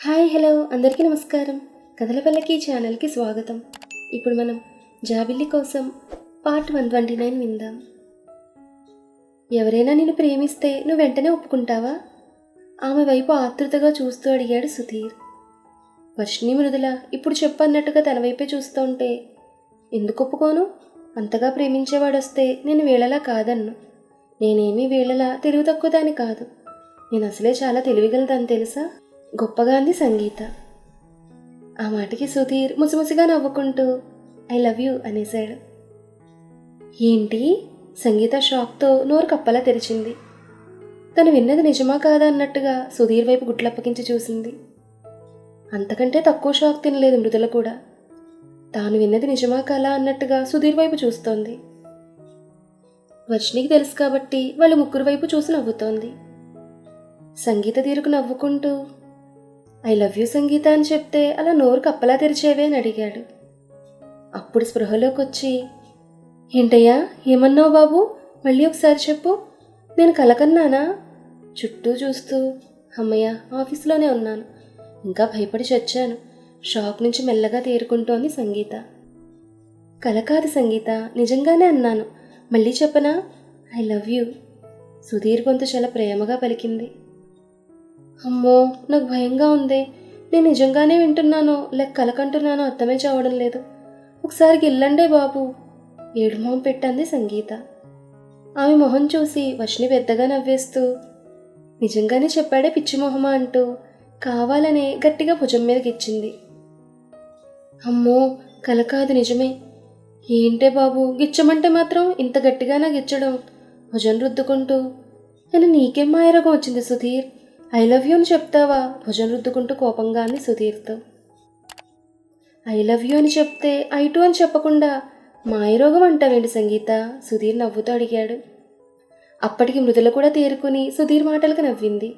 Hi hello. అందరికీ నమస్కారం. కథల పల్లకి ఛానల్కి స్వాగతం. ఇప్పుడు మనం జాబిల్లి కోసం పార్ట్ వన్ ట్వంటీ నైన్ విందాం. ఎవరైనా నేను ప్రేమిస్తే నువ్వు వెంటనే ఒప్పుకుంటావా? ఆమె వైపు ఆతృతగా చూస్తూ అడిగాడు సుధీర్. వర్షిణి మృదుల ఇప్పుడు చెప్పన్నట్టుగా తన వైపే చూస్తూ ఉంటే ఎందుకు ఒప్పుకోను? అంతగా ప్రేమించేవాడు వస్తే నేను వీళ్ళలా కాదన్ను. నేనేమీ వీళ్ళలా తెలివి తక్కువ దాని కాదు. నేను అసలే చాలా తెలివిగలదని తెలుసా? గొప్పగా అంది సంగీత. ఆ మాటకి సుధీర్ ముసిముసిగా నవ్వుకుంటూ ఐ లవ్ యూ అనేశాడు. ఏంటి? సంగీత షాక్తో నోరు కప్పలా తెరిచింది. తను విన్నది నిజమా కాదా అన్నట్టుగా సుధీర్ వైపు గుట్లప్పగించి చూసింది. అంతకంటే తక్కువ షాక్ తినలేదు మృదుల కూడా. తాను విన్నది నిజమా కాలా అన్నట్టుగా సుధీర్ వైపు చూస్తోంది. వర్షినికి తెలుసు కాబట్టి వాళ్ళ ముగ్గురు వైపు చూసి నవ్వుతోంది. సంగీత తీరుకు నవ్వుకుంటూ ఐ లవ్ యూ సంగీత అని చెప్తే అలా నోరు కప్పలా తెరిచేవే అని అడిగాడు. అప్పుడు స్పృహలోకి వచ్చి ఏంటయ్యా ఏమన్నావు బాబు? మళ్ళీ ఒకసారి చెప్పు. నేను కలకన్నానా? చుట్టూ చూస్తూ అమ్మయ్య ఆఫీస్లోనే ఉన్నాను. ఇంకా భయపడి చచ్చాను. షాక్ నుంచి మెల్లగా తేరుకుంటోంది సంగీత. కల కాదు సంగీత నిజంగానే అన్నాను. మళ్ళీ చెప్పనా? I love you. సుధీర్ గొంతు చాలా ప్రేమగా పలికింది. అమ్మో నాకు భయంగా ఉంది. నేను నిజంగానే వింటున్నానో లేక కలకంటున్నానో అర్థమే చావడం లేదు. ఒకసారి గిల్లండే బాబు. ఏడు మొహం పెట్టంది సంగీత. ఆమె మొహం చూసి వర్షిని పెద్దగా నవ్వేస్తూ నిజంగానే చెప్పాడే పిచ్చి మొహమా అంటూ కావాలనే గట్టిగా భుజం మీదకి ఇచ్చింది అమ్మో కల కాదు నిజమే. ఏంటే బాబు గిచ్చమంటే మాత్రం ఇంత గట్టిగానా గిచ్చడం భుజం రుద్దుకుంటూ నేను నీకేం మాయరోగం వచ్చింది సుధీర్? ఐ లవ్ యూ అని చెప్తావా? భుజం రుద్దుకుంటూ కోపంగా అంది సుధీర్తో. ఐ లవ్ యూ అని చెప్తే ఐ టూ అని చెప్పకుండా మాయరోగం అంటావేంటి సంగీత? సుధీర్ నవ్వుతూ అడిగాడు. అప్పటికి మృదుల కూడా తేరుకుని సుధీర్ మాటలకు నవ్వింది.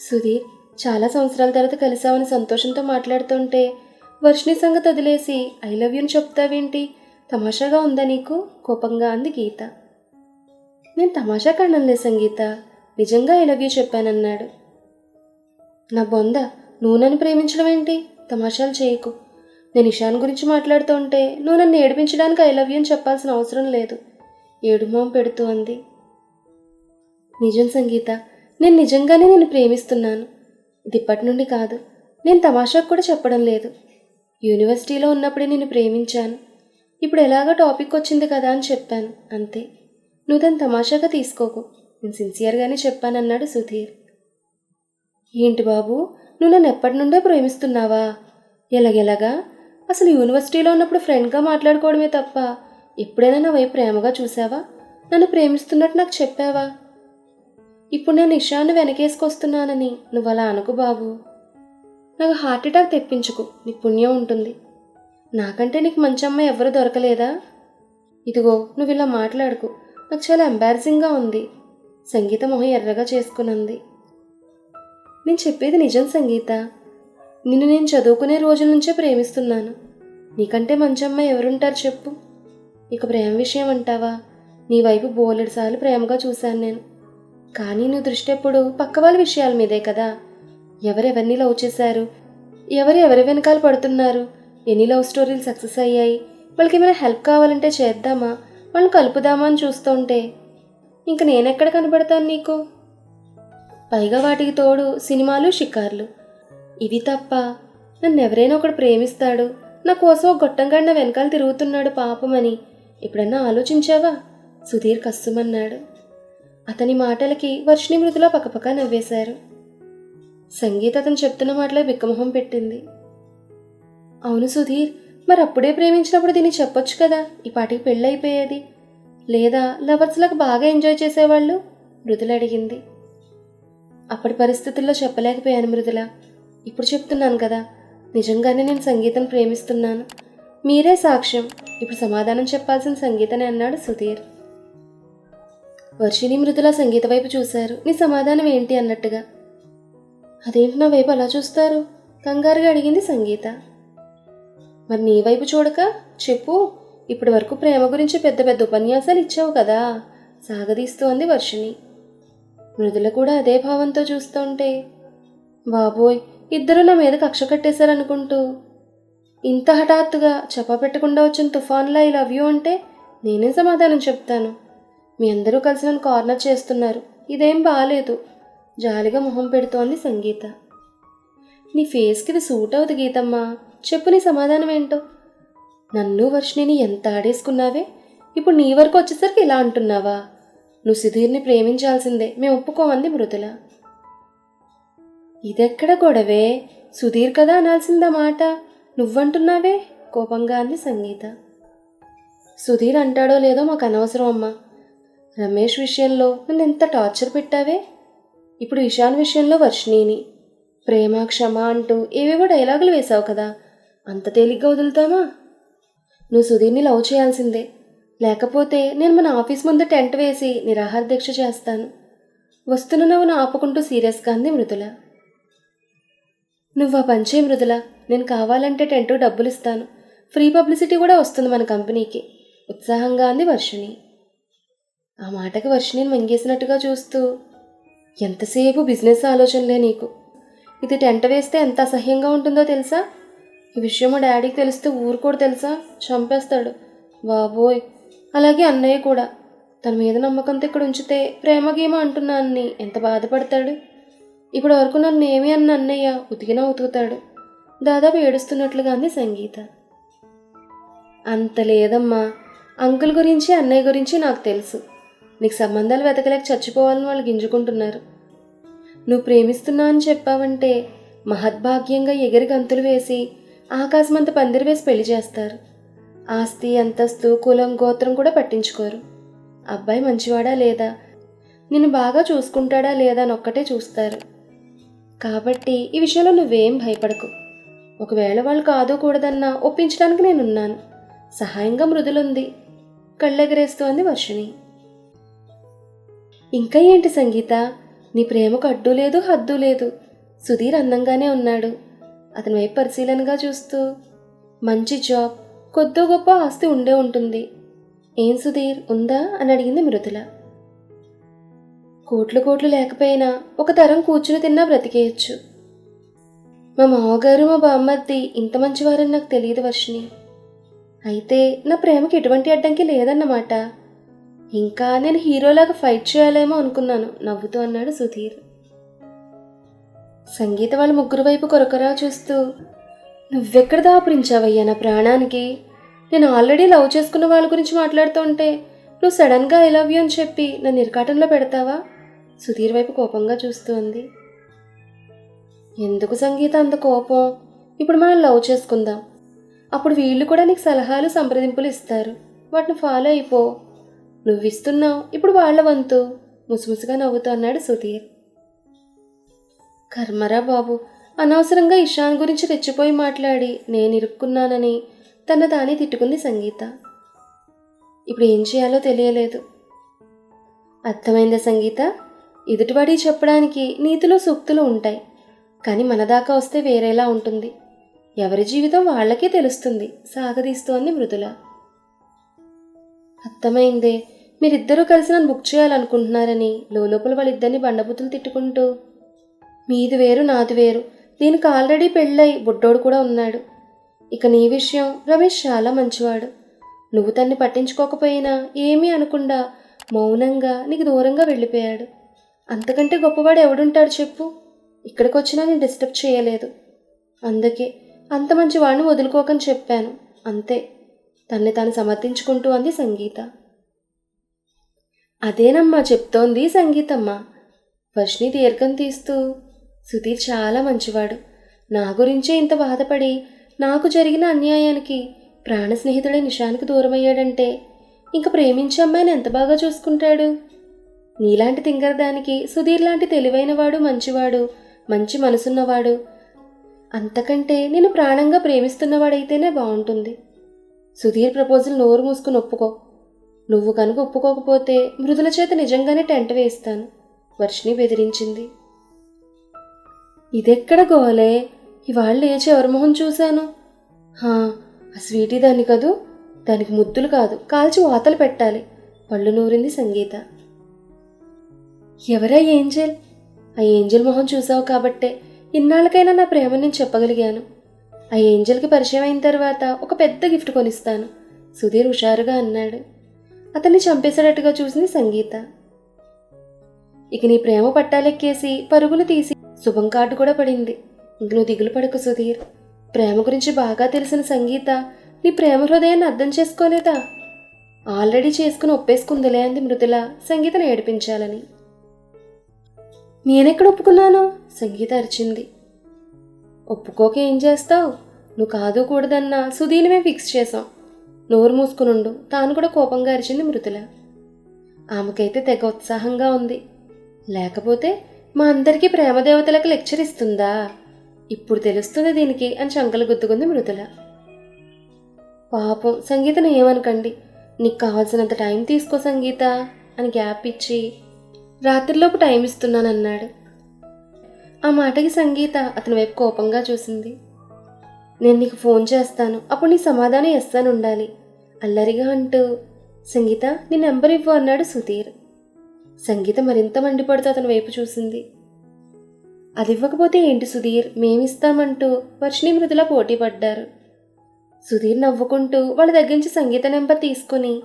సుధీర్ చాలా సంవత్సరాల తర్వాత కలిసామని సంతోషంతో మాట్లాడుతుంటే వర్షిని సంగతి వదిలేసి ఐ లవ్ యూని చెప్తావేంటి? తమాషాగా ఉందా నీకు? కోపంగా అంది గీత. నేను తమాషా కనలే సంగీత. నిజంగా ఐ లవ్ యూ చెప్పానన్నాడు. నా బొంద నువ్వు నన్ను ప్రేమించడం ఏంటి తమాషాలు చేయకు. నేను ఇషాన్ గురించి మాట్లాడుతూ ఉంటే నువ్వు నన్ను ఏడిపించడానికి ఐ లవ్ యూ అని చెప్పాల్సిన అవసరం లేదు. ఏడుమోం పెడుతూ అంది. నిజం సంగీత నేను నిజంగానే నేను ప్రేమిస్తున్నాను. దిప్పటి నుండి కాదు. నేను తమాషాకు కూడా చెప్పడం లేదు. యూనివర్సిటీలో ఉన్నప్పుడే నేను ప్రేమించాను. ఇప్పుడు ఎలాగో టాపిక్ వచ్చింది కదా అని చెప్పాను. అంతే. నువ్వు దాన్ని తమాషాగా తీసుకోకు. నేను సిన్సియర్గానే చెప్పానన్నాడు సుధీర్. ఏంటి బాబు నువ్వు నన్ను ఎప్పటి నుండో ప్రేమిస్తున్నావా? ఎలాగెలాగా? అసలు యూనివర్సిటీలో ఉన్నప్పుడు ఫ్రెండ్గా మాట్లాడుకోవడమే తప్ప ఎప్పుడైనా నా వైపు ప్రేమగా చూసావా? నన్ను ప్రేమిస్తున్నట్టు నాకు చెప్పావా? ఇప్పుడు నేను ఇషాన్ని వెనకేసుకొస్తున్నానని నువ్వు అలా అనుకు బాబు. నాకు హార్ట్ అటాక్ తెప్పించుకు నీకు పుణ్యం ఉంటుంది. నాకంటే నీకు మంచి అమ్మాయి ఎవరు దొరకలేదా? ఇదిగో నువ్వు ఇలా మాట్లాడుకు. నాకు చాలా ఎంబారసింగ్గా ఉంది. సంగీత మొహం ఎర్రగా చేసుకునంది. నేను చెప్పేది నిజం సంగీత. నిన్ను నేను చదువుకునే రోజుల నుంచే ప్రేమిస్తున్నాను. నీకంటే మంచి అమ్మాయి ఎవరుంటారు చెప్పు. ఇక ప్రేమ విషయం అంటావా? నీ వైపు బోలెడు సార్లు ప్రేమగా చూశాను నేను. కానీ నువ్వు దృష్టి ఎప్పుడు పక్క వాళ్ళ విషయాల మీదే కదా? ఎవరెవరిని లవ్ చేశారు? ఎవరు ఎవరి వెనకాల పడుతున్నారు? ఎన్ని లవ్ స్టోరీలు సక్సెస్ అయ్యాయి? వాళ్ళకి ఏమైనా హెల్ప్ కావాలంటే చేద్దామా? వాళ్ళని కలుపుదామా అని చూస్తుంటే ఇంక నేనెక్కడ కనబడతాను నీకు? పైగా వాటికి తోడు సినిమాలు షికార్లు. ఇవి తప్ప నన్ను ఎవరైనా ఒకడు ప్రేమిస్తాడు. నా కోసం గొట్టంగా నా వెనకాల తిరుగుతున్నాడు పాపమని. ఎప్పుడన్నా ఆలోచించావా? సుధీర్ కస్సుమన్నాడు అతని మాటలకి వర్షిణి మృదులో పక్కపక్క నవ్వేశారు. సంగీత అతను చెప్తున్న మాటలే బిక్కమొహం పెట్టింది. అవును సుధీర్ మరి అప్పుడే ప్రేమించినప్పుడు దీన్ని చెప్పొచ్చు కదా? ఈ పాటికి పెళ్ళైపోయేది. లేదా లవర్స్లకు బాగా ఎంజాయ్ చేసేవాళ్ళు? మృదుల అడిగింది అప్పటి పరిస్థితుల్లో చెప్పలేకపోయాను మృదుల. ఇప్పుడు చెప్తున్నాను కదా నిజంగానే నేను సంగీతం ప్రేమిస్తున్నాను. మీరే సాక్ష్యం. ఇప్పుడు సమాధానం చెప్పాల్సిన సంగీతనే అన్నాడు సుధీర్. వర్షిని మృదుల సంగీత వైపు చూశారు. నీ సమాధానం ఏంటి అన్నట్టుగా? అదేంటి నా వైపు అలా చూస్తారు? కంగారుగా అడిగింది సంగీత. మరి నీ వైపు చూడక? చెప్పు. ఇప్పటి వరకు ప్రేమ గురించి పెద్ద పెద్ద ఉపన్యాసాలు ఇచ్చావు కదా. సాగదీస్తూ అంది వర్షిణి. మృదుల కూడా అదే భావంతో చూస్తుంటే బాబోయ్ ఇద్దరు నా మీద కక్ష కట్టేశారనుకుంటూ. ఇంత హఠాత్తుగా చెప్ప పెట్టకుండా వచ్చిన తుఫాన్లా ఐ లవ్ యూ అంటే నేనే సమాధానం చెప్తాను? మీ అందరూ కలిసి నన్ను కార్నర్ చేస్తున్నారు. ఇదేం బాగాలేదు జాలిగా మొహం పెడుతోంది సంగీత. నీ ఫేస్కి ఇది సూట్ అవుతుంది గీతమ్మా. చెప్పు నీ సమాధానం ఏంటో నన్ను వర్షిణిని ఎంత ఆడేసుకున్నావే? ఇప్పుడు నీ వరకు వచ్చేసరికి ఇలా అంటున్నావా? నువ్వు సుధీర్ని ప్రేమించాల్సిందే. మేము ఒప్పుకోమంది మృదుల ఇదెక్కడ గొడవే? సుధీర్ కదా అనాల్సిందా మాట. నువ్వంటున్నావే? కోపంగా అంది సంగీత. సుధీర్ అంటాడో లేదో మాకు అనవసరం అమ్మా. రమేష్ విషయంలో నన్ను ఎంత టార్చర్ పెట్టావే? ఇప్పుడు ఇషాన్ విషయంలో వర్షిణిని. ప్రేమ క్షమ అంటూ ఏవేవో డైలాగులు వేశావు కదా. అంత తేలిగ్గా వదులుతామా? నువ్వు సుధీర్ని లవ్ చేయాల్సిందే. లేకపోతే నేను మన ఆఫీస్ ముందు టెంట్ వేసి నిరాహార దీక్ష చేస్తాను. వస్తున్న నవ్వును ఆపుకుంటూ సీరియస్గా అంది మృదుల. నువ్వు ఆ పంచే మృదుల. నేను కావాలంటే టెంటు డబ్బులు ఇస్తాను. ఫ్రీ పబ్లిసిటీ కూడా వస్తుంది మన కంపెనీకి ఉత్సాహంగా అంది వర్షిణి. ఆ మాటకి వర్షిణిని మంగేసినట్టుగా చూస్తూ ఎంతసేపు బిజినెస్ ఆలోచనలే నీకు? ఇది టెంట వేస్తే ఎంత అసహ్యంగా ఉంటుందో తెలుసా? ఈ విషయం మా డాడీకి తెలిస్తే ఊరు కూడా తెలుసా? చంపేస్తాడు. బాబోయ్. అలాగే అన్నయ్య కూడా. తన మీద నమ్మకంతో ఇక్కడ ఉంచితే ప్రేమ అంటున్నా అంటున్నాన్ని ఎంత బాధపడతాడు? ఇప్పటి వరకు నన్ను ఏమి అన్న అన్నయ్య ఉతికినా ఉతుకుతాడు. దాదాపు ఏడుస్తున్నట్లుగా అంది సంగీత. అంత లేదమ్మా. అంకుల్ గురించి అన్నయ్య గురించి నాకు తెలుసు. నీకు సంబంధాలు వెతకలేక చచ్చిపోవాలని వాళ్ళు గింజుకుంటున్నారు. నువ్వు ప్రేమిస్తున్నా అని చెప్పావంటే మహద్భాగ్యంగా ఎగిరి గంతులు వేసి ఆకాశమంత పందిరి వేసి పెళ్ళి చేస్తారు. ఆస్తి అంతస్తు కులం గోత్రం కూడా పట్టించుకోరు. అబ్బాయి మంచివాడా లేదా? నిన్ను బాగా చూసుకుంటాడా లేదా అని ఒక్కటే చూస్తారు. కాబట్టి ఈ విషయంలో నువ్వేం భయపడకు. ఒకవేళ వాళ్ళు కాదుకూడదన్నా ఒప్పించడానికి నేనున్నాను. సహాయంగా మృదులుంది. కళ్ళెగరేస్తూ అంది వర్షిణి. ఇంకా ఏంటి సంగీత? నీ ప్రేమకు అడ్డు లేదు హద్దు లేదు. సుధీర్ అందంగానే ఉన్నాడు. అతని వైపు పరిశీలనగా చూస్తూ మంచి జాబ్ కొద్దో గొప్ప ఆస్తి ఉండే ఉంటుంది. ఏం సుధీర్ ఉందా? అని అడిగింది మృదుల. కోట్లు కోట్లు లేకపోయినా ఒక తరం కూర్చుని తిన్నా బ్రతికేయచ్చు. మా మావగారు మా బామ్మద్ది ఇంత మంచివారని నాకు తెలియదు వర్షిని అయితే నా ప్రేమకి ఎటువంటి అడ్డంకి లేదన్నమాట. ఇంకా నేను హీరోలాగా ఫైట్ చేయాలేమో అనుకున్నాను నవ్వుతూ అన్నాడు సుధీర్. సంగీత వాళ్ళ ముగ్గురు వైపు కొరకరా చూస్తూ నువ్వెక్కడ దాపురించావయ్యా నా ప్రాణానికి? నేను ఆల్రెడీ లవ్ చేసుకున్న వాళ్ళ గురించి మాట్లాడుతుంటే నువ్వు సడన్గా ఐ లవ్ యూ అని చెప్పి నన్ను ఇరకాటంలో పెడతావా? సుధీర్ వైపు కోపంగా చూస్తూ ఉంది. ఎందుకు సంగీత అంత కోపం? ఇప్పుడు మనం లవ్ చేసుకుందాం. అప్పుడు వీళ్ళు కూడా నీకు సలహాలు సంప్రదింపులు ఇస్తారు. వాటిని ఫాలో అయిపో. నువ్వు ఇస్తున్నావు ఇప్పుడు వాళ్ళ వంతు. ముసుముసుగా నవ్వుతూ అన్నాడు సుధీర్. కర్మరా బాబు అనవసరంగా ఇషాన్ గురించి రెచ్చిపోయి మాట్లాడి నేను ఇరుక్కున్నానని తన తానే తిట్టుకుంది సంగీత. ఇప్పుడు ఏం చేయాలో తెలియలేదు. అర్థమైందా సంగీత? ఎదుటివాడి చెప్పడానికి నీతిలో సూక్తులు ఉంటాయి కానీ మన దాకా వస్తే వేరేలా ఉంటుంది. ఎవరి జీవితం వాళ్ళకే తెలుస్తుంది సాగదీస్తోంది మృదుల. అర్థమైందే మీరిద్దరూ కలిసి నన్ను బుక్ చేయాలనుకుంటున్నారని లోపల వాళ్ళిద్దరిని బండబుతులు తిట్టుకుంటూ మీది వేరు నాది వేరు. దీనికి ఆల్రెడీ పెళ్ళై బుడ్డోడు కూడా ఉన్నాడు. ఇక నీ విషయం రమేష్ చాలా మంచివాడు. నువ్వు తన్ని పట్టించుకోకపోయినా ఏమీ అనకుండా మౌనంగా నీకు దూరంగా వెళ్ళిపోయాడు. అంతకంటే గొప్పవాడు ఎవడుంటాడు చెప్పు. ఇక్కడికి వచ్చినా నేను డిస్టర్బ్ చేయలేదు. అందుకే అంత మంచి వాడిని వదులుకోకని చెప్పాను. అంతే. తన్ని తాను సమర్థించుకుంటూ అంది సంగీత. అదేనమ్మా చెప్తోంది సంగీతమ్మ. వర్షిని దీర్ఘం తీస్తూ సుధీర్ చాలా మంచివాడు. నా గురించే ఇంత బాధపడి నాకు జరిగిన అన్యాయానికి ప్రాణ స్నేహితుడే నిషానికి దూరమయ్యాడంటే ఇంక ప్రేమించే అమ్మాయిని ఎంత బాగా చూసుకుంటాడు? నీలాంటి తింగరదానికి సుధీర్ లాంటి తెలివైనవాడు మంచివాడు మంచి మనసున్నవాడు అంతకంటే నేను ప్రాణంగా ప్రేమిస్తున్నవాడైతేనే బాగుంటుంది. సుధీర్ ప్రపోజల్ నోరు మూసుకుని ఒప్పుకో. నువ్వు కనుక ఒప్పుకోకపోతే మృదుల చేత నిజంగానే టెంట్ వేస్తాను వర్షిని బెదిరించింది. ఇదెక్కడ గోలే? ఇవాళ లేచి ఎవరి మొహం చూశాను? హా ఆ స్వీటీ దాన్ని కదూ? దానికి ముద్దులు కాదు కాల్చి వాతలు పెట్టాలి. పళ్ళు నూరింది సంగీత. ఎవరా ఏంజెల్? ఆ ఏంజెల్ మొహం చూసావు కాబట్టే ఇన్నాళ్ళకైనా నా ప్రేమ నేను చెప్పగలిగాను. ఆ ఏంజల్కి పరిచయం అయిన తర్వాత ఒక పెద్ద గిఫ్ట్ కొనిస్తాను సుధీర్ హుషారుగా అన్నాడు. అతన్ని చంపేసేటట్టుగా చూసింది సంగీత. ఇక నీ ప్రేమ పట్టాలెక్కేసి పరుగులు తీసి శుభం కార్డు కూడా పడింది. నువ్వు దిగులు పడకు సుధీర్. ప్రేమ గురించి బాగా తెలిసిన సంగీత నీ ప్రేమ హృదయాన్ని అర్థం చేసుకోలేదా? ఆల్రెడీ చేసుకుని ఒప్పేసుకుందిలే అంది మృదుల సంగీతను ఏడిపించాలని. నేనెక్కడ ఒప్పుకున్నాను? సంగీత అరిచింది. ఒప్పుకోక ఏం చేస్తావు? నువ్వు కాదు కూడదన్నా సుధీని మేము ఫిక్స్ చేసాం నోరు మూసుకునుండు. తాను కూడా కోపంగా అరిచింది మృతుల ఆమెకైతే తెగ ఉత్సాహంగా ఉంది. లేకపోతే మా అందరికీ ప్రేమదేవతలకు లెక్చర్ ఇస్తుందా? ఇప్పుడు తెలుస్తుంది దీనికి అని శంకలు గుద్దుకుంది మృదుల. పాపం సంగీతను ఏమనకండి. నీకు కావాల్సినంత టైం తీసుకో సంగీత అని గ్యాప్ ఇచ్చి రాత్రిలోపు టైం ఇస్తున్నానన్నాడు. ఆ మాటకి సంగీత అతని వైపు కోపంగా చూసింది. నేను నీకు ఫోన్ చేస్తాను అప్పుడు నీ సమాధానం ఇస్తాను ఉండాలి. అల్లరిగా అంటూ సంగీత నీ నెంబర్ ఇవ్వు అన్నాడు సుధీర్. సంగీత మరింత మండిపడుతూ అతని వైపు చూసింది. అది ఇవ్వకపోతే ఏంటి సుధీర్? మేమిస్తామంటూ వర్షిణి మృదుల పోటీ పడ్డారు. సుధీర్ నవ్వుకుంటూ వాళ్ళ దగ్గర నుంచి సంగీత నెంబర్ తీసుకొని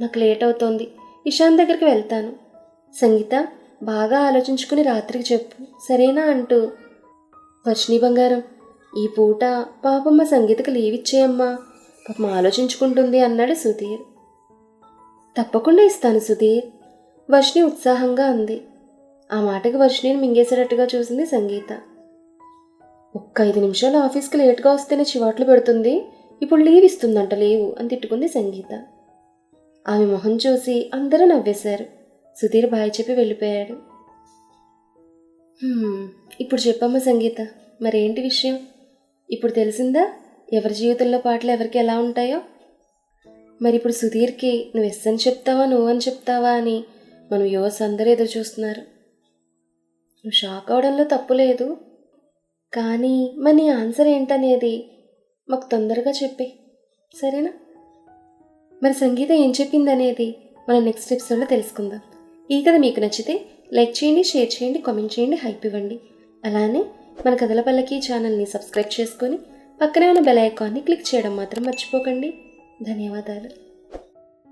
నాకు లేట్ అవుతోంది. ఇషాన్ దగ్గరికి వెళ్తాను. సంగీత బాగా ఆలోచించుకుని రాత్రికి చెప్పు. సరేనా? అంటూ వర్షిణి బంగారం ఈ పూట పాపమ్మ సంగీతకు లీవ్ ఇచ్చేయమ్మా. పాపం ఆలోచించుకుంటుంది అన్నాడు సుధీర్. తప్పకుండా ఇస్తాను సుధీర్. వర్షిణి ఉత్సాహంగా అంది. ఆ మాటకి వర్షిణిని మింగేసేటట్టుగా చూసింది సంగీత. ఒక్క ఐదు నిమిషాలు ఆఫీస్కి లేట్గా వస్తేనే చివాట్లు పెడుతుంది. ఇప్పుడు లీవ్ ఇస్తుందంట లీవు అని తిట్టుకుంది సంగీత. ఆమె మొహం చూసి అందరూ నవ్వేశారు. సుధీర్ బాయ్ చెప్పి వెళ్ళిపోయాడు. ఇప్పుడు చెప్పమ్మా సంగీత మరేంటి విషయం? ఇప్పుడు తెలిసిందా? ఎవరి జీవితంలో పాటలు ఎవరికి ఎలా ఉంటాయో? మరి ఇప్పుడు సుధీర్కి నువ్వు ఎస్ అని చెప్తావా నువ్వు అని చెప్తావా అని మనం యువస్ అందరూ ఎదురు చూస్తున్నారు. నువ్వు షాక్ అవడంలో తప్పు లేదు. కానీ మరి నీ ఆన్సర్ ఏంటనేది మాకు తొందరగా చెప్పే. సరేనా? మరి సంగీత ఏం చెప్పింది అనేది మనం నెక్స్ట్ ఎపిసోడ్లో తెలుసుకుందాం. ఈ కథ మీకు నచ్చితే లైక్ చేయండి షేర్ చేయండి కామెంట్ చేయండి హైప్ ఇవ్వండి. అలానే మన కథల పల్లకి ఛానల్ని సబ్స్క్రైబ్ చేసుకొని పక్కనే ఉన్న బెల్ ఐకాన్ని క్లిక్ చేయడం మాత్రం మర్చిపోకండి. ధన్యవాదాలు.